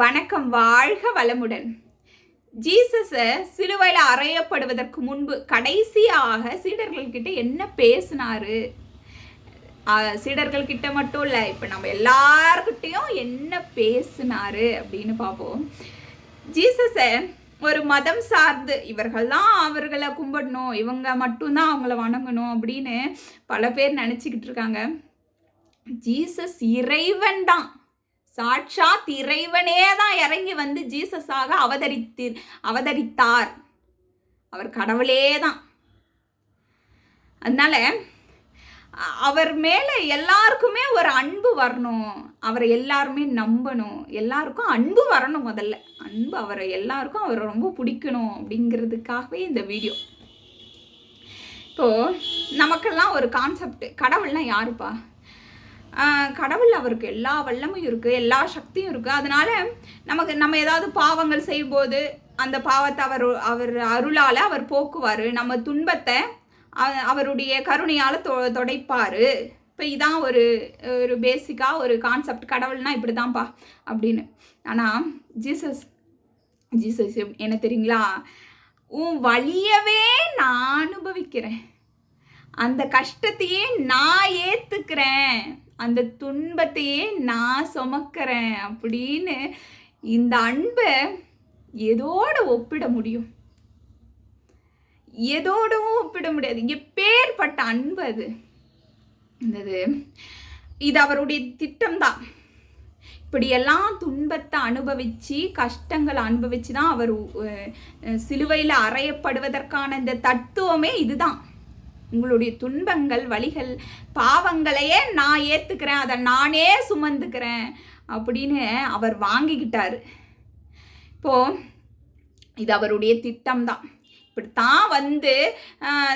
வணக்கம் வாழ்க வளமுடன். ஜீசஸை சிலுவையில் அறையப்படுவதற்கு முன்பு கடைசியாக சீடர்கள்கிட்ட என்ன பேசினாரு? சீடர்கள்கிட்ட மட்டும் இல்லை இப்போ நம்ம எல்லார்கிட்டயும் என்ன பேசினாரு அப்படின்னு பார்ப்போம். ஜீசஸை ஒரு மதம் சார்ந்து இவர்கள் தான் அவர்களை கும்பிடணும் இவங்க மட்டும்தான் அவங்கள வணங்கணும் அப்படின்னு பல பேர் நினச்சிக்கிட்டு இருக்காங்க. ஜீசஸ் இறைவன் தான் சாட்சாத் இறைவனே தான் இறங்கி வந்து ஜீசஸாக அவதரித்து அவதரித்தார். அவர் கடவுளே தான் அதனால அவர் மேலே எல்லாருக்குமே ஒரு அன்பு வரணும். அவரை எல்லாருமே நம்பணும். எல்லாருக்கும் அன்பு வரணும் முதல்ல. அன்பு அவரை எல்லாருக்கும் அவரை ரொம்ப பிடிக்கணும் அப்படிங்கிறதுக்காகவே இந்த வீடியோ. இப்போது நமக்கெல்லாம் ஒரு கான்செப்ட் கடவுள்னா யாருப்பா? கடவுள் அவருக்கு எல்லா வல்லமும் இருக்குது எல்லா சக்தியும் இருக்குது அதனால் நமக்கு நம்ம ஏதாவது பாவங்கள் செய்யும்போது அந்த பாவத்தை அவர் அவர் அருளால் அவர் போக்குவார். நம்ம துன்பத்தை அவருடைய கருணையால் தொ தொடைப்பார். இப்போ இதான் ஒரு ஒரு பேசிக்காக ஒரு கான்செப்ட் கடவுள்னா இப்படி தான்ப்பா அப்படின்னு. ஆனால் ஜீசஸ் ஜீசஸ் என்ன தெரியுங்களா? உன் வழியவே நான் அனுபவிக்கிறேன். அந்த கஷ்டத்தையே நான் ஏற்றுக்கிறேன் அந்த துன்பத்தையே நான் சுமக்கிறேன் அப்படின்னு இந்த அன்பை எதோடு ஒப்பிட முடியும்? எதோடவும் ஒப்பிட முடியாது. எப்பேற்பட்ட அன்பு அது? இந்தது இது அவருடைய திட்டம்தான். இப்படியெல்லாம் துன்பத்தை அனுபவித்து கஷ்டங்களை அனுபவித்து தான் அவர் சிலுவையில் அறையப்படுவதற்கான இந்த தத்துவமே இதுதான். உங்களுடைய துன்பங்கள் வலிகள் பாவங்களையே நான் ஏற்றுக்கிறேன் அதை நானே சுமந்துக்கிறேன் அப்படின்னு அவர் வாங்கிக்கிட்டார். இப்போது இது அவருடைய திட்டம்தான். இப்படித்தான் வந்து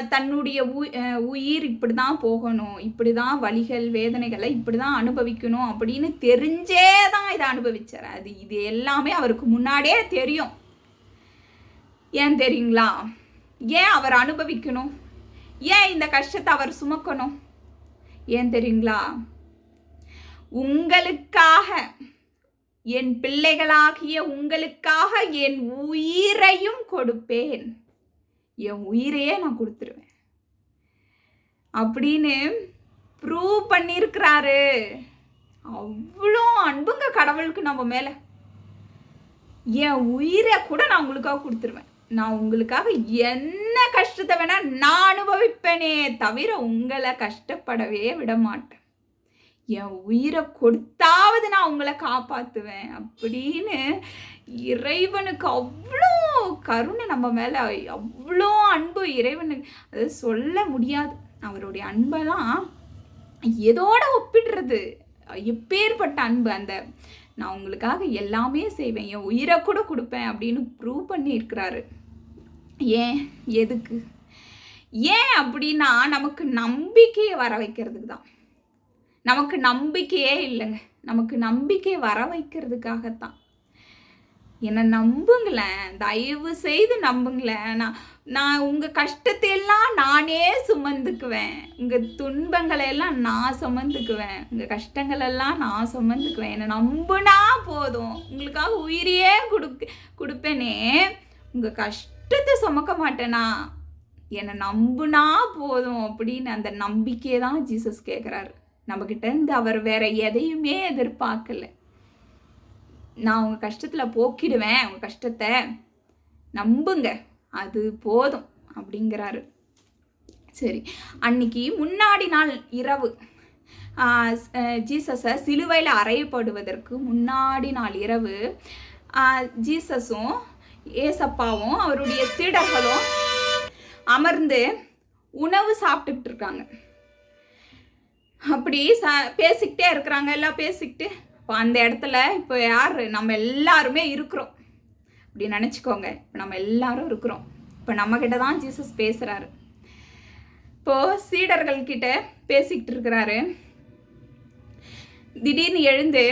தன்னுடைய உ- உயிர் இப்படி தான் போகணும். இப்படி தான் வலிகள் வேதனைகளை இப்படி தான் அனுபவிக்கணும் அப்படின்னு தெரிஞ்சே தான் இதை அனுபவிச்சார். அது இது எல்லாமே அவருக்கு முன்னாடியே தெரியும். ஏன் தெரியுங்களா? ஏன் அவர் அனுபவிக்கணும்? ஏன் இந்த கஷ்டத்தை அவர் சுமக்கணும்? ஏன் தெரியுங்களா? உங்களுக்காக என் பிள்ளைகளாகிய உங்களுக்காக என் உயிரையும் கொடுப்பேன். என் உயிரையே நான் கொடுத்துருவேன். அப்படின்னு ப்ரூவ் பண்ணியிருக்கிறாரு. அவ்வளோ அன்புங்க கடவுளுக்கு நம்ம மேலே. என் உயிரை கூட நான் உங்களுக்காக கொடுத்துருவேன். நான் உங்களுக்காக என்ன கஷ்டத்தை வேணால் நான் அனுபவிப்பேனே தவிர உங்களை கஷ்டப்படவே விட மாட்டேன் என் உயிரை கொடுத்தாவது நான் உங்களை காப்பாற்றுவேன் அப்படின்னு இறைவனுக்கு அவ்வளோ கருணை நம்ம மேலே அவ்வளோ அன்பு இறைவனுக்கு. அது சொல்ல முடியாது. அவருடைய அன்பெல்லாம் எதோட ஒப்பிடுறது? எப்பேற்பட்ட அன்பு அந்த? நான் உங்களுக்காக எல்லாமே செய்வேன். என் உயிரை கூட கொடுப்பேன் அப்படின்னு ப்ரூவ் பண்ணியிருக்கிறாரு. ஏன்? எதுக்கு? ஏன் அப்படின்னா நமக்கு நம்பிக்கையை வர வைக்கிறதுக்கு தான். நமக்கு நம்பிக்கையே இல்லைங்க. நமக்கு நம்பிக்கை வர வைக்கிறதுக்காகத்தான். என்னை நம்புங்களேன். தயவு செய்து நம்புங்களேன். நான் நான் உங்கள் கஷ்டத்தை எல்லாம் நானே சுமந்துக்குவேன். உங்கள் துன்பங்களை எல்லாம் நான் சுமந்துக்குவேன். உங்கள் கஷ்டங்களெல்லாம் நான் சுமந்துக்குவேன். என்னை நம்புனா போதும். உங்களுக்காக உயிரையே கொடுக்கு கொடுப்பேனே. உங்கள் குற்றத்தை சுமக்க மாட்டேனா? என்னை நம்புனா போதும் அப்படின்னு அந்த நம்பிக்கையை தான் ஜீசஸ் கேட்குறாரு நம்மக்கிட்ட இருந்து அவர் வேற எதையுமே எதிர்பார்க்கல. நான் உங்கள் கஷ்டத்தில் போக்கிடுவேன் உங்கள் கஷ்டத்தை நம்புங்க அது போதும் அப்படிங்கிறாரு. சரி அன்னைக்கு முன்னாடி நாள் இரவு ஜீசஸை சிலுவையில் அறையப்படுவதற்கு முன்னாடி நாள் இரவு ஜீசஸும் ஏசப்பாவும் அவருடைய சீடர்களும் அமர்ந்து உணவு சாப்பிட்டுக்கிட்டு இருக்காங்க அப்படி ச பேசிக்கிட்டே இருக்கிறாங்க எல்லாம் பேசிக்கிட்டு. இப்போ அந்த இடத்துல இப்போ யார்? நம்ம எல்லாருமே இருக்கிறோம். அப்படி நினச்சிக்கோங்க. இப்போ நம்ம எல்லாரும் இருக்கிறோம். இப்போ நம்மக்கிட்ட தான் ஜீசஸ் பேசுகிறாரு இப்போது சீடர்கள்கிட்ட பேசிக்கிட்டு இருக்கிறாரு. திடீர்னு எழுந்து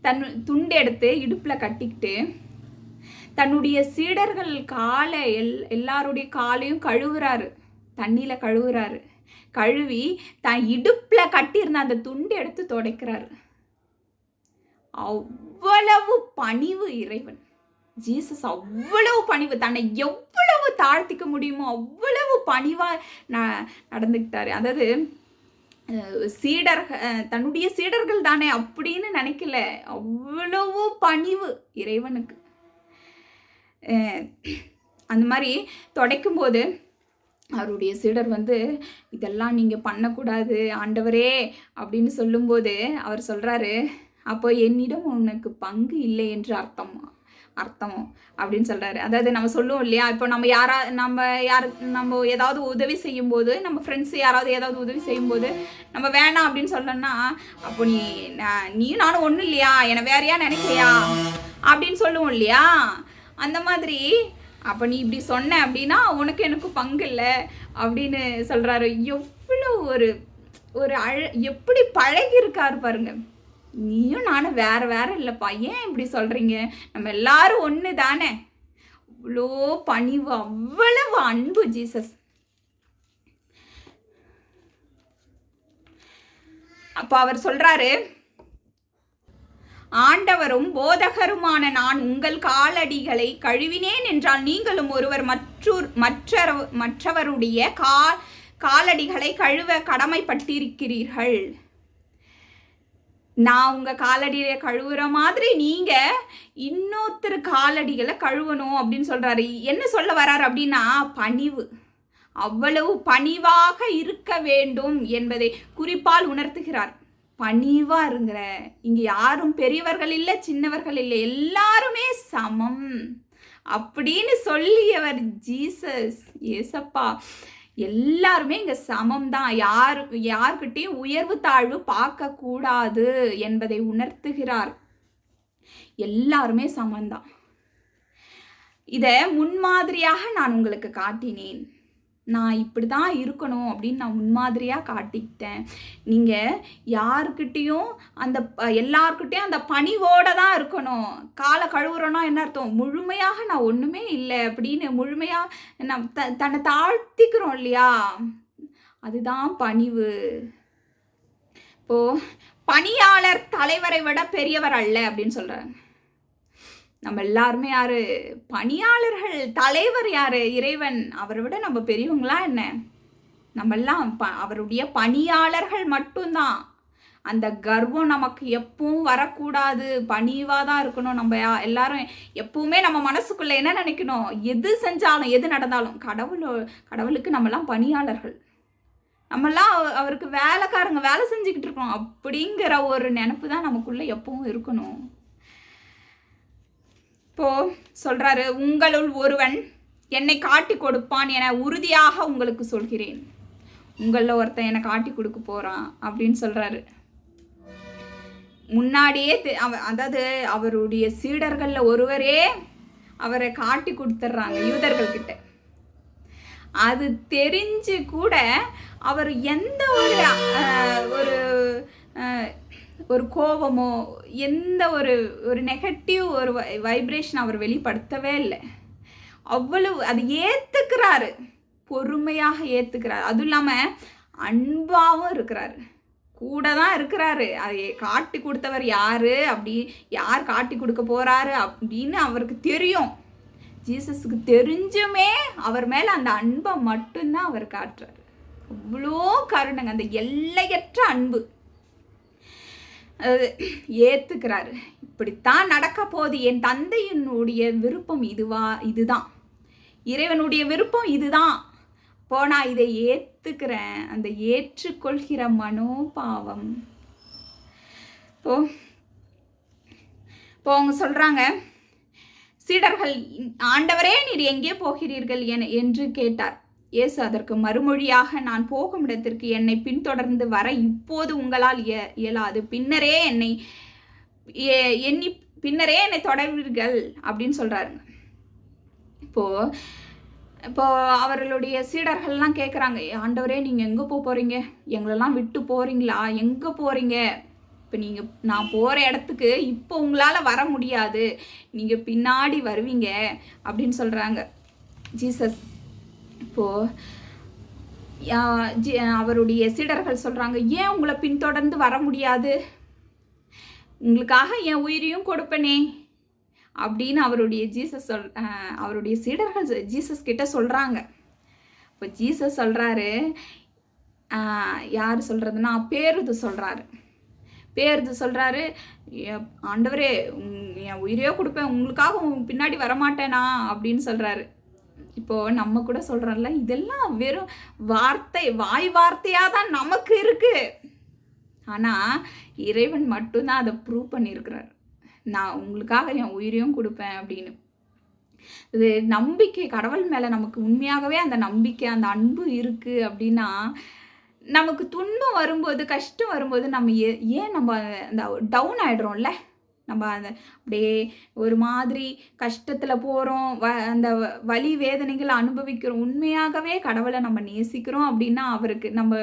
தன் துண்டு எடுத்து இடுப்பில் கட்டிக்கிட்டு தன்னுடைய சீடர்கள் காலை எல் எல்லாருடைய காலையும் கழுவுறாரு. தண்ணியில் கழுவுறாரு. கழுவி தான் இடுப்பில் கட்டியிருந்த அந்த துண்டு எடுத்து துடைக்கிறாரு. அவ்வளவு பணிவு இறைவன். ஜீசஸ் அவ்வளவு பணிவு. தன்னை எவ்வளவு தாழ்த்திக்க முடியுமோ அவ்வளவு பணிவாக ந நடந்துக்கிட்டாரு. அதாவது சீடர்கள் தன்னுடைய சீடர்கள் தானே அப்படின்னு நினைக்கல. அவ்வளவு பணிவு இறைவனுக்கு. அந்த மாதிரி துடைக்கும் போது அவருடைய சீடர் வந்து இதெல்லாம் நீங்கள் பண்ணக்கூடாது ஆண்டவரே அப்படின்னு சொல்லும்போது அவர் சொல்கிறாரு அப்போ என்னிடம் உனக்கு பங்கு இல்லை என்று அர்த்தம் அர்த்தம் அப்படின்னு சொல்கிறாரு அதாவது நம்ம சொல்லுவோம் இல்லையா இப்போ நம்ம யாரா நம்ம யார் நம்ம ஏதாவது உதவி செய்யும்போது நம்ம ஃப்ரெண்ட்ஸ் யாராவது ஏதாவது உதவி செய்யும்போது நம்ம வேணாம் அப்படின்னு சொல்லணும்னா அப்போ நீ நான் நீயும் நானும் ஒன்றும் இல்லையா என்னை வேறையா நினைக்கிறியா? அப்படின்னு சொல்லுவோம் இல்லையா? அந்த மாதிரி அப்போ நீ இப்படி சொன்ன அப்படின்னா உனக்கு எனக்கு பங்கு இல்லை அப்படின்னு சொல்கிறாரு எவ்வளோ ஒரு ஒரு அழ எப்படி பழகி இருக்காரு பாருங்க. நீயும் நானும் வேறு வேற இல்லைப்பா. ஏன் இப்படி சொல்கிறீங்க நம்ம எல்லாரும் ஒன்று தானே. அவ்வளோ பணிவு அவ்வளவு அன்பு ஜீசஸ். அப்போ அவர் சொல்கிறாரு ஆண்டவரும் போதகருமான நான் உங்கள் காலடிகளை கழுவினேன் என்றால் நீங்களும் ஒருவர் மற்றொரு மற்ற மற்றவருடைய கா காலடிகளை கழுவ கடமைப்பட்டிருக்கிறீர்கள். நான் உங்கள் காலடியை கழுவுற மாதிரி நீங்கள் இன்னொருத்தர் காலடிகளை கழுவணும் அப்படின்னு சொல்கிறாரு என்ன சொல்ல வர்றார் அப்படின்னா பணிவு. அவ்வளவு பணிவாக இருக்க வேண்டும் என்பதை குறிப்பால் உணர்த்துகிறார். பணிவா இருங்கிற இங்க யாரும் பெரியவர்கள் இல்லை சின்னவர்கள் இல்லை எல்லாருமே சமம். அப்படின்னு சொல்லியவர் ஜீசஸ் ஏசப்பா. எல்லாருமே இங்கே சமம் தான் யார் யார்கிட்டையும் உயர்வு தாழ்வு பார்க்கக்கூடாது என்பதை உணர்த்துகிறார். எல்லாருமே சமம்தான். இதை முன்மாதிரியாக நான் உங்களுக்கு காட்டினேன். நான் இப்படி தான் இருக்கணும் அப்படின்னு நான் முன்மாதிரியாக காட்டிக்கிட்டேன். நீங்கள் யாருக்கிட்டேயும் அந்த எல்லாருக்கிட்டேயும் அந்த பணிவோடு தான் இருக்கணும். காலை கழுவுறோன்னா என்ன அர்த்தம்? முழுமையாக நான் ஒன்றுமே இல்லை அப்படின்னு முழுமையாக நம் த தன்னை தாழ்த்திக்கிறோம் இல்லையா? அதுதான் பணிவு. இப்போது பணியாளர் தலைவரை விட பெரியவர் அல்ல அப்படின்னு சொல்கிறாங்க நம்ம எல்லாருமே யார்? பணியாளர்கள் தலைவர் யார்? இறைவன். அவரை விட நம்ம பெரியவங்களா என்ன? நம்மெல்லாம் ப அவருடைய பணியாளர்கள் மட்டும்தான். அந்த கர்வம் நமக்கு எப்பவும் வரக்கூடாது. பணிவாக தான் இருக்கணும் நம்ம யா- எல்லாரும் எப்பவுமே நம்ம மனசுக்குள்ளே என்ன நினைக்கணும்? எது செஞ்சாலும் எது நடந்தாலும். கடவுள் கடவுளுக்கு நம்மலாம் பணியாளர்கள். நம்மலாம் அவ- அவருக்கு வேலைக்காரங்க வேலை செஞ்சுக்கிட்டு இருக்கோம் அப்படிங்கிற ஒரு நினப்பு தான் நமக்குள்ளே எப்பவும் இருக்கணும். இப்போது சொல்கிறாரு உங்களுள் ஒருவன் என்னை காட்டி கொடுப்பான் என உறுதியாக உங்களுக்கு சொல்கிறேன். உங்களில் ஒருத்தன் என்னை காட்டி கொடுக்க போகிறான் அப்படின்னு சொல்கிறாரு முன்னாடியே அவ அதாவது அவருடைய சீடர்களில் ஒருவரே அவரை காட்டி கொடுத்துட்றாங்க யூதர்கள்கிட்ட அது தெரிஞ்சு கூட அவர் எந்த ஒரு ஒரு ஒரு கோபமோ எந்த ஒரு ஒரு நெகட்டிவ் ஒரு வைப்ரேஷன் அவர் வெளிப்படுத்தவே இல்லை. அவ்வளவு அது ஏற்றுக்கிறாரு பொறுமையாக ஏத்துக்கிறாரு. அதுவும் இல்லாமல் அன்பாகவும் இருக்கிறாரு. கூட தான் இருக்கிறாரு. அதை காட்டி கொடுத்தவர் யார்? அப்படி யார் காட்டி கொடுக்க போகிறாரு அப்படின்னு அவருக்கு தெரியும். ஜீசஸுக்கு தெரிஞ்சுமே அவர் மேலே அந்த அன்பை மட்டும்தான் அவர் காட்டுறாரு. அவ்வளோ கருணங்க. அந்த எல்லையற்ற அன்பு. ஏற்றுக்கிறாரு இப்படித்தான் நடக்க போகுது. என் தந்தையினுடைய விருப்பம் இதுவா இதுதான். இறைவனுடைய விருப்பம் இதுதான். இப்போ நான் இதை ஏற்றுக்கிறேன் அந்த ஏற்றுக்கொள்கிற மனோபாவம். இப்போ இப்போ அவங்க சொல்றாங்க சீடர்கள் ஆண்டவரே நீர் எங்கே போகிறீர்கள்? என என்று கேட்டார். இயேசு அதற்கு மறுமொழியாக நான் போகும் இடத்திற்கு என்னை பின்தொடர்ந்து வர இப்போது உங்களால் இய- இயலாது. பின்னரே என்னை எண்ணி பின்னரே என்னை தொடர்வீர்கள் அப்படின்னு சொல்கிறாருங்க இப்போது இப்போ அவர்களுடைய சீடர்கள்லாம் கேட்குறாங்க ஆண்டவரே நீங்கள் எங்கே போக போகிறீங்க எங்களெல்லாம் விட்டு போகிறீங்களா எங்கே போகிறீங்க இப்போ நீங்கள் நான் போகிற இடத்துக்கு இப்போ உங்களால் வர முடியாது. நீங்கள் பின்னாடி வருவீங்க அப்படின்னு சொல்கிறாங்க ஜீசஸ் இப்போது ஜி- அவருடைய சீடர்கள் சொல்கிறாங்க ஏன் உங்களை பின்தொடர்ந்து வர முடியாது? உங்களுக்காக என் உயிரையும் கொடுப்பனே? அப்படின்னு அவருடைய ஜீசஸ் சொல் அவருடைய சீடர்கள் ஜீசஸ் கிட்ட சொல்கிறாங்க இப்போ ஜீசஸ் சொல்கிறாரு யார் சொல்கிறதுனா பேருது சொல்கிறாரு பேருது சொல்கிறாரு ஆண்டவரே என் உயிரையோ கொடுப்பேன் உங்களுக்காக பின்னாடி வரமாட்டேனா? அப்படின்னு சொல்கிறாரு இப்போது நம்ம கூட சொல்கிறோம்ல இதெல்லாம் வெறும் வார்த்தை வாய் வார்த்தையாக தான் நமக்கு இருக்குது ஆனால் இறைவன் மட்டும்தான் அதை ப்ரூவ் பண்ணியிருக்கிறார். நான் உங்களுக்காக என் உயிரையும் கொடுப்பேன் அப்படின்னு. இது நம்பிக்கை கடவுள் மேலே நமக்கு உண்மையாகவே அந்த நம்பிக்கை அந்த அன்பு இருக்குது அப்படின்னா நமக்கு துன்பம் வரும்போது கஷ்டம் வரும்போது நம்ம ஏ ஏன் நம்ம அந்த டவுன் ஆகிடுறோம்ல நம்ம அந்த அப்படியே ஒரு மாதிரி கஷ்டத்தில் போகிறோம் வ அந்த வலி வேதனைகளை அனுபவிக்கிறோம் உண்மையாகவே கடவுளை நம்ம நேசிக்கிறோம் அப்படின்னா அவருக்கு நம்ம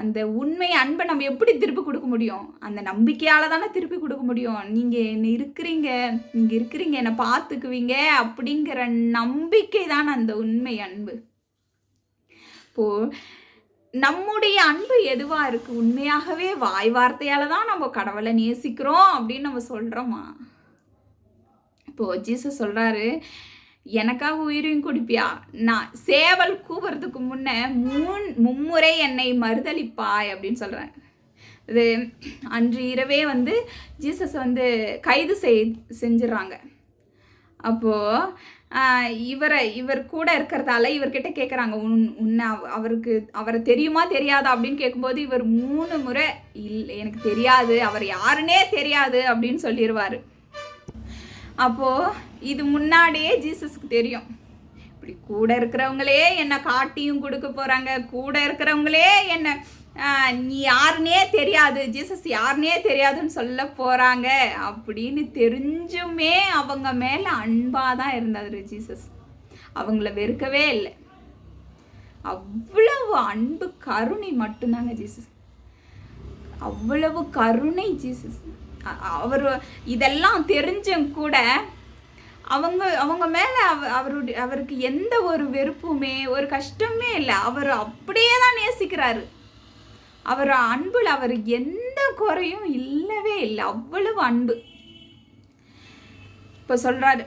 அந்த உண்மை அன்பை நம்ம எப்படி திருப்பி கொடுக்க முடியும்? அந்த நம்பிக்கையால் தானே திருப்பி கொடுக்க முடியும். நீங்கள் என்ன இருக்கிறீங்க நீங்கள் இருக்கிறீங்க என்னை பார்த்துக்குவீங்க அப்படிங்கிற நம்பிக்கை தான் அந்த உண்மை அன்பு. இப்போது நம்முடைய அன்பு எதுவாக இருக்குது உண்மையாகவே வாய் வார்த்தையால் தான் நம்ம கடவுளை நேசிக்கிறோம் அப்படின்னு நம்ம சொல்கிறோமா இப்போது ஜீசஸ் சொல்கிறாரு எனக்காக உயிரையும் குடிப்பியா? நான் சேவல் கூவுறதுக்கு முன்னே மூன் மும்முறை என்னை மறுதளிப்பாய் அப்படின்னு சொல்கிறேன் இது அன்று இரவே வந்து ஜீசஸ் வந்து கைது செய் செஞ்சிடறாங்க. அப்போது இவரை இவர் கூட இருக்கிறதால இவர்கிட்ட கேட்குறாங்க உன் உன்னை அவ- அவருக்கு அவரை தெரியுமா தெரியாதா? அப்படின்னு கேட்கும்போது இவர் மூணு முறை இல்லை எனக்கு தெரியாது அவர் யாருன்னே தெரியாது அப்படின்னு சொல்லிடுவார் அப்போது இது முன்னாடியே ஜீசஸ்க்கு தெரியும். இப்படி கூட இருக்கிறவங்களே என்னை காட்டியும் கொடுக்க போகிறாங்க கூட இருக்கிறவங்களே என்னை நீ யாருனே தெரியாது. ஜீசஸ் யாருனே தெரியாதுன்னு சொல்ல போகிறாங்க அப்படின்னு தெரிஞ்சுமே அவங்க மேலே அன்பாக தான் இருந்தார் ஜீசஸ். அவங்கள வெறுக்கவே இல்லை. அவ்வளவு அன்பு கருணை மட்டும்தாங்க ஜீசஸ். அவ்வளவு கருணை ஜீசஸ். அவர் இதெல்லாம் தெரிஞ்சும் கூட அவங்க அவங்க மேலே அவ அவருடைய அவருக்கு எந்த ஒரு வெறுப்புமே ஒரு கஷ்டமே இல்லை. அவர் அப்படியே தான் நேசிக்கிறாரு. அவர் அன்பில் அவர் எந்த குறையும் இல்லவே இல்லை. அவ்வளவு அன்பு. இப்போ சொல்கிறாரு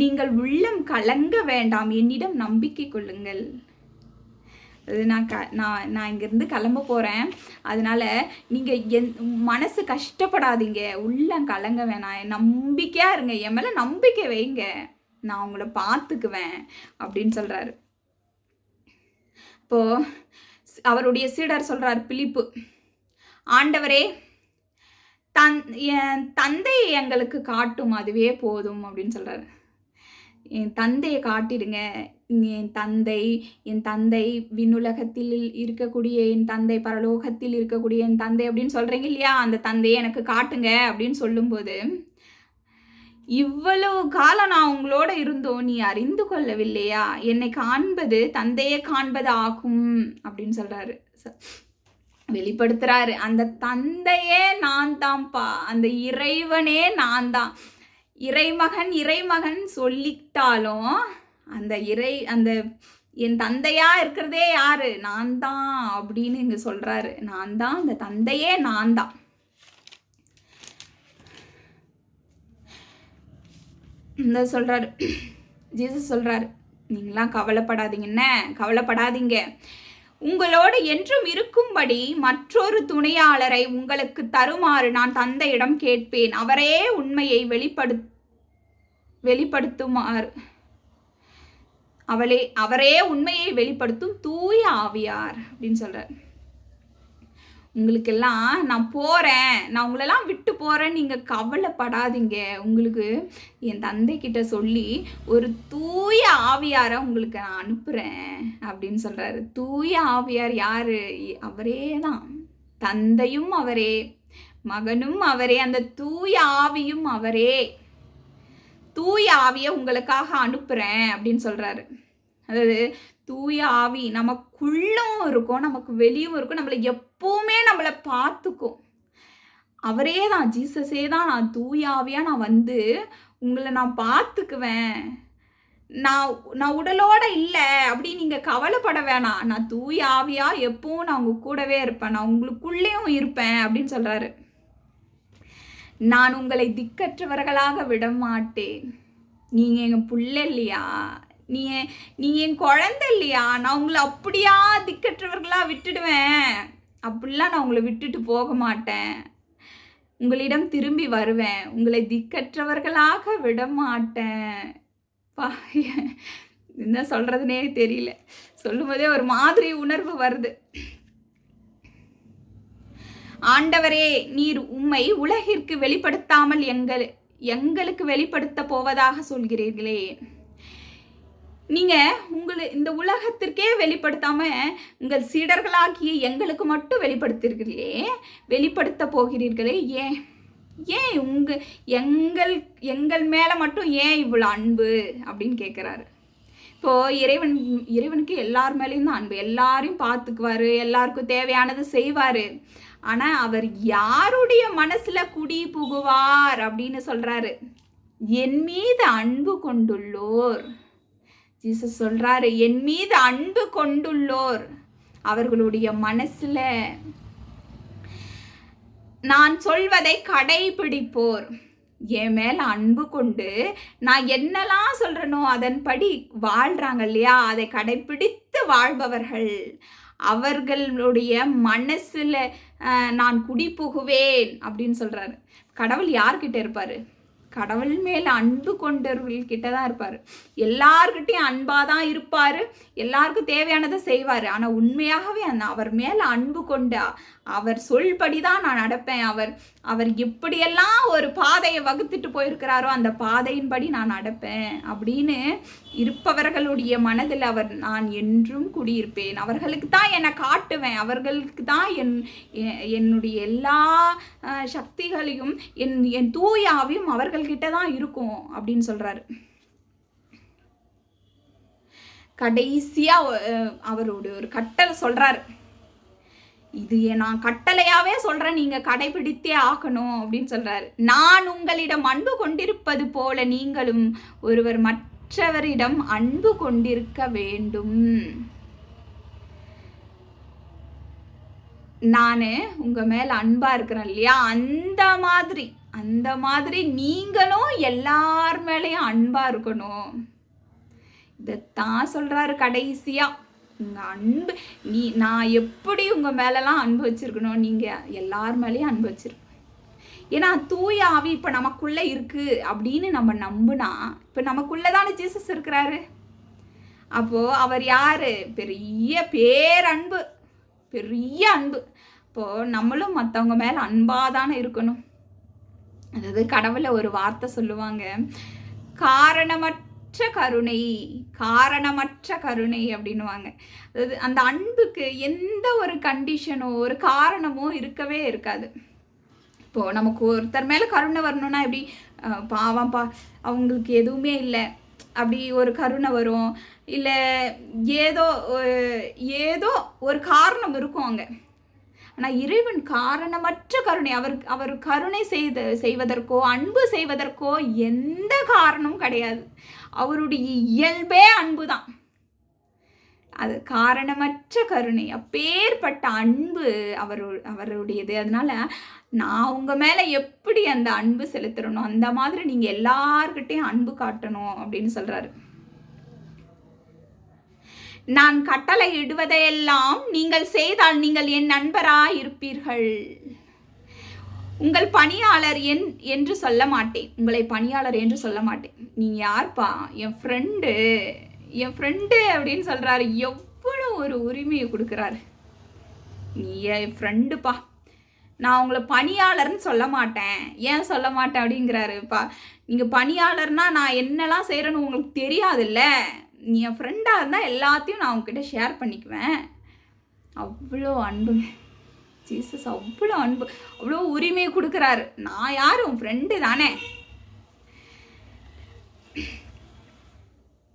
நீங்கள் உள்ளம் கலங்க வேண்டாம். என்னிடம் நம்பிக்கை கொள்ளுங்கள். அது நான் க நான் நான் இங்கேருந்து கிளம்ப போகிறேன் அதனால் நீங்கள் என் மனசு கஷ்டப்படாதீங்க. உள்ளம் கலங்க வேணாம். நம்பிக்கையாக இருங்க. என் மேலே நம்பிக்கை வைங்க. நான் உங்களை பார்த்துக்குவேன். அப்படின்னு சொல்கிறாரு இப்போது அவருடைய சீடர் சொல்கிறார் பிலிப்பு ஆண்டவரே தன் என் தந்தையை எங்களுக்கு காட்டும் அதுவே போதும் அப்படின்னு சொல்கிறார் என் தந்தையை காட்டிடுங்க. என் தந்தை என் தந்தை விண்ணுலகத்தில் இருக்கக்கூடிய என் தந்தை பரலோகத்தில் இருக்கக்கூடிய என் தந்தை அப்படின்னு சொல்கிறீங்க இல்லையா? அந்த தந்தையை எனக்கு காட்டுங்க அப்படின்னு சொல்லும்போது இவ்வளவு காலம் நான் உங்களோட இருந்தோம் நீ அறிந்து கொள்ளவில்லையா? என்னை காண்பது தந்தையை காண்பது ஆகும் அப்படின்னு சொல்றாரு. ச- வெளிப்படுத்துறாரு. அந்த தந்தையே நான் தான்ப்பா. அந்த இறைவனே நான் தான். இறைமகன் இறைமகன் சொல்லிட்டாலும் அந்த இறை அந்த என் தந்தையா இருக்கிறதே யாரு? நான் தான் அப்படின்னு இங்க சொல்றாரு. நான் தான் அந்த தந்தையே நான் தான். இந்த சொல்கிறாரு ஜீசஸ் சொல்கிறாரு நீங்களாம் கவலைப்படாதீங்க என்ன கவலைப்படாதீங்க. உங்களோடு என்றும் இருக்கும்படி மற்றொரு துணையாளரை உங்களுக்கு தருமாறு நான் தந்தையிடம் கேட்பேன். அவரே உண்மையை வெளிப்படு வெளிப்படுத்துமாறு. அவளே அவரே உண்மையை வெளிப்படுத்தும் தூய ஆவியார் அப்படின்னு சொல்கிறார் உங்களுக்கெல்லாம் நான் போகிறேன் நான் உங்களெல்லாம் விட்டு போகிறேன் நீங்கள் கவலைப்படாதீங்க. உங்களுக்கு என் தந்தை கிட்ட சொல்லி ஒரு தூய ஆவியாரை உங்களுக்கு நான் அனுப்புகிறேன் அப்படின்னு சொல்கிறாரு தூய ஆவியார் யார்? அவரே தான். தந்தையும் அவரே. மகனும் அவரே. அந்த தூய ஆவியும் அவரே. தூய ஆவியை உங்களுக்காக அனுப்புகிறேன் அப்படின்னு சொல்கிறாரு அதாவது தூய ஆவி நமக்குள்ளும் இருக்கும் நமக்கு வெளியும் இருக்கும் நம்மளை எப்பவுமே நம்மளை பார்த்துக்கும். அவரே தான் ஜீசஸே தான் நான் தூயாவியாக நான் வந்து உங்களை நான் பார்த்துக்குவேன். நான் நான் உடலோட இல்லை அப்படி நீங்கள் கவலைப்பட வேணாம். நான் தூயாவியாக எப்பவும் நான் உங்கள் கூடவே இருப்பேன். நான் உங்களுக்குள்ளேயும் இருப்பேன் அப்படின்னு சொல்கிறாரு நான் உங்களை திக்கற்றவர்களாக விட மாட்டேன் நீங்கள் எங்கள் புள்ள இல்லையா? நீ நீங்கள் என் குழந்தை இல்லையா? நான் உங்களை அப்படியா திக்கற்றவர்களாக விட்டுடுவேன்? அப்படிலாம் நான் உங்களை விட்டுட்டு போக மாட்டேன். உங்களிடம் திரும்பி வருவேன். உங்களை திக்கற்றவர்களாக விட மாட்டேன். பா என்ன சொல்கிறதுனே தெரியல. சொல்லும்போதே ஒரு மாதிரி உணர்வு வருது. ஆண்டவரே நீர் உம்மை உலகிற்கு வெளிப்படுத்தாமல் எங்கள் எங்களுக்கு வெளிப்படுத்த போவதாக சொல்கிறீர்களே. நீங்கள் உங்களை இந்த உலகத்திற்கே வெளிப்படுத்தாமல் உங்கள் சீடர்களாகிய எங்களுக்கு மட்டும் வெளிப்படுத்திருக்கிறீர்களே. வெளிப்படுத்த போகிறீர்களே. ஏன்? ஏன் உங்கள் எங்கள் எங்கள் மேலே மட்டும் ஏன் இவ்வளோ அன்பு அப்படின்னு கேட்குறாரு இப்போது இறைவன் இறைவனுக்கு எல்லார் மேலேயும் தான் அன்பு. எல்லாரையும் பார்த்துக்குவார் எல்லாருக்கும் தேவையானது செய்வார். ஆனால் அவர் யாருடைய மனசில் குடி புகுவார் அப்படின்னு சொல்கிறாரு என் மீது அன்பு கொண்டுள்ளோர். ஜீசஸ் சொல்கிறாரு என் மீது அன்பு கொண்டுள்ளோர் அவர்களுடைய மனசில். நான் சொல்வதை கடைபிடிப்போர். என் மேலே அன்பு கொண்டு நான் என்னெல்லாம் சொல்கிறனோ அதன்படி வாழ்கிறாங்க இல்லையா? அதை கடைபிடித்து வாழ்பவர்கள். அவர்களுடைய மனசில் நான் குடி புகுவேன் அப்படின்னு சொல்கிறாரு கடவுள் யார்கிட்ட இருப்பார்? கடவுள் மேல அன்பு கொண்டவர்கள்கிட்ட தான் இருப்பாரு. எல்லார்கிட்டையும் அன்பாக தான் இருப்பாரு. எல்லாருக்கும் தேவையானதை செய்வாரு. ஆனா உண்மையாகவே அந்த அவர் மேல அன்பு கொண்ட அவர் சொல்படி தான் நான் நடப்பேன். அவர் அவர் எப்படியெல்லாம் ஒரு பாதையை வகுத்துட்டு போயிருக்கிறாரோ அந்த பாதையின்படி நான் நடப்பேன் அப்படின்னு இருப்பவர்களுடைய மனதில் அவர் நான் என்றும் குடியிருப்பேன். அவர்களுக்கு தான் என்னை காட்டுவேன். அவர்களுக்கு தான் என் எ- என்னுடைய எல்லா சக்திகளையும் என் என் தூயாவையும் அவர்கள்கிட்ட தான் இருக்கும் அப்படின்னு சொல்கிறாரு கடைசியாக அவரோட ஒரு கட்டளை சொல்கிறாரு இது நான் கட்டளையாவே சொல்றேன் நீங்க கடைபிடித்தே ஆகணும் அப்படின்னு சொல்றாரு. நான் உங்களிடம் அன்பு கொண்டிருப்பது போல நீங்களும் ஒருவர் மற்றவரிடம் அன்பு கொண்டிருக்க வேண்டும். நான் உங்க மேல அன்பா இருக்கிறேன் இல்லையா? அந்த மாதிரி அந்த மாதிரி நீங்களும் எல்லார் மேலேயும் அன்பா இருக்கணும். இதைத்தான் சொல்றாரு கடைசியா. உங்கள் அன்பு நீ நான் எப்படி உங்கள் மேலெலாம் அன்பு வச்சுருக்கணும் நீங்கள் எல்லார் மேலேயும் அன்பு வச்சிருக்கணும் ஏன்னா தூய ஆவி இப்போ நமக்குள்ளே இருக்குது அப்படின்னு நம்ம நம்புனா இப்போ நமக்குள்ளே தானே ஜீசஸ் இருக்கிறாரு. அப்போது அவர் யார்? பெரிய பேரன்பு பெரிய அன்பு. இப்போது நம்மளும் மற்றவங்க மேலே அன்பாக தானே இருக்கணும். அதாவது கடவுளை ஒரு வார்த்தை சொல்லுவாங்க. காரணமற்ற கருணை காரணமற்ற கருணை அப்படின்னுவாங்க. அதாவது அந்த அன்புக்கு எந்த ஒரு கண்டிஷனோ ஒரு காரணமோ இருக்கவே இருக்காது. இப்போ நமக்கு ஒருத்தர் மேலே கருணை வரணும்னா எப்படி? பாவம்ப்பா பாவம் பா அவங்களுக்கு எதுவுமே இல்லை. அப்படி ஒரு கருணை வரும். இல்லை ஏதோ ஏதோ ஒரு காரணம் இருக்கும் அங்கே. ஆனால் இறைவன் காரணமற்ற கருணை அவர் அவர் கருணை செய்த செய்வதற்கோ அன்பு செய்வதற்கோ எந்த காரணமும் கிடையாது. அவருடைய இயல்பே அன்பு தான் அது காரணமற்ற கருணை அப்பேற்பட்ட அன்பு அவரு அவருடையது. அதனால நான் உங்கள் மேலே எப்படி அந்த அன்பு செலுத்துறனோ அந்த மாதிரி நீங்கள் எல்லார்கிட்டையும் அன்பு காட்டணும் அப்படின்னு சொல்கிறாரு நான் கட்டளை இடுவதையெல்லாம் நீங்கள் செய்தால் நீங்கள் என் நண்பராக இருப்பீர்கள் உங்கள் பணியாளர் என் என்று சொல்ல மாட்டேன். உங்களை பணியாளர் என்று சொல்ல மாட்டேன். நீ யார்ப்பா? என் ஃப்ரெண்டு என் ஃப்ரெண்டு அப்படின்னு சொல்கிறாரு எவ்வளோ ஒரு உரிமையை கொடுக்குறாரு. நீ என் ஃப்ரெண்டுப்பா நான் உங்களை பணியாளர்னு சொல்ல மாட்டேன். ஏன் சொல்ல மாட்டேன் அப்படிங்கிறாருப்பா நீங்கள் பணியாளர்னா நான் என்னெல்லாம் செய்கிறேன்னு உங்களுக்கு தெரியாதுல்ல. நீ என் ஃப்ரெண்டாக இருந்தால் எல்லாத்தையும் நான் உங்ககிட்ட ஷேர் பண்ணிக்குவேன். அவ்வளோ அன்புங்க. ஜீசஸ் அவ்வளோ அன்பு அவ்வளோ உரிமை கொடுக்குறாரு. நான் யார்? உன் ஃப்ரெண்டு தானே.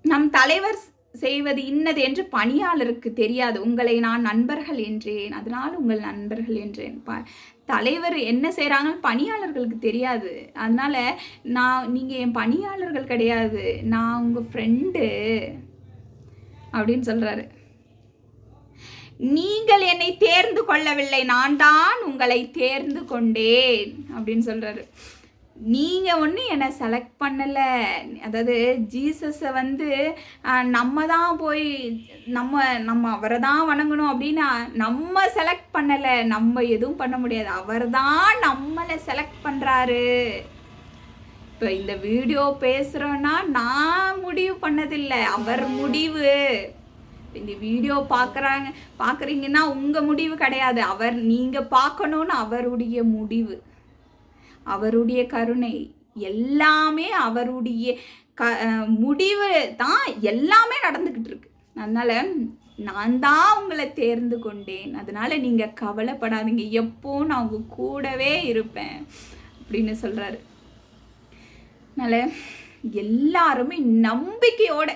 நம் தலைவர் செய்வது இன்னது என்று பணியாளருக்கு தெரியாது. உங்களை நான் நண்பர்கள் என்றேன். அதனால் உங்கள் நண்பர்கள் என்றேன். ப தலைவர் என்ன செய்கிறாங்கன்னு பணியாளர்களுக்கு தெரியாது. அதனால் நான் நீங்கள் என் பணியாளர்கள் கிடையாது. நான் உங்கள் ஃப்ரெண்டு அப்படின்னு சொல்கிறாரு நீங்கள் என்னை தேர்ந்து கொள்ளவில்லை நான் தான் உங்களை தேர்ந்து கொண்டேன் அப்படின்னு சொல்கிறாரு நீங்கள் ஒன்றும் என்னை செலக்ட் பண்ணலை. அதாவது ஜீசஸை வந்து நம்ம தான் போய் நம்ம நம்ம அவரை தான் வணங்கணும் அப்படின்னு நம்ம செலக்ட் பண்ணலை. நம்ம எதுவும் பண்ண முடியாது. அவர் தான் நம்மளை செலக்ட் பண்ணுறாரு இப்போ இந்த வீடியோ பேசுகிறோன்னா நான் முடிவு பண்ணதில்லை. அவர் முடிவு. இந்த வீடியோ பார்க்குறாங்க பார்க்குறீங்கன்னா உங்கள் முடிவு கிடையாது. அவர் நீங்கள் பார்க்கணுன்னு அவருடைய முடிவு. அவருடைய கருணை. எல்லாமே அவருடைய க முடிவு தான் எல்லாமே நடந்துக்கிட்டு இருக்கு. அதனால் நான் தான் உங்களை தேர்ந்து கொண்டேன். அதனால் நீங்கள் கவலைப்படாதீங்க. எப்போ நான் உங்கள் கூடவே இருப்பேன் அப்படின்னு சொல்கிறாரு அதனால் எல்லாருமே நம்பிக்கையோட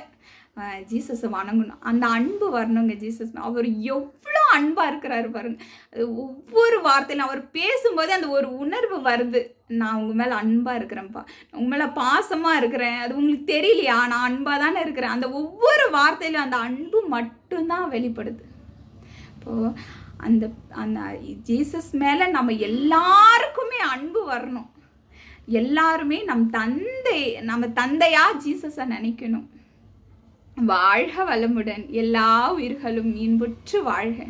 ஜீசஸை வணங்கணும். அந்த அன்பு வரணுங்க ஜீசஸ். அவர் எவ்வளோ அன்பாக இருக்கிறாரு பாருங்க. அது ஒவ்வொரு வார்த்தையிலும் அவர் பேசும்போது அந்த ஒரு உணர்வு வருது. நான் உங்கள் மேலே அன்பாக இருக்கிறேன்ப்பா. உங்க மேலே பாசமாக இருக்கிறேன். அது உங்களுக்கு தெரியலையா? நான் அன்பாக தானே இருக்கிறேன். அந்த ஒவ்வொரு வார்த்தையிலும் அந்த அன்பு மட்டும்தான் வெளிப்படுது. இப்போது அந்த அந்த ஜீசஸ் மேலே நம்ம எல்லாருக்குமே அன்பு வரணும். எல்லாருமே நம் தந்தை நம்ம தந்தையாக ஜீசஸை நினைக்கணும். வாழ்க வளமுடன். எல்லா உயிர்களும் இன்புற்று வாழ்க.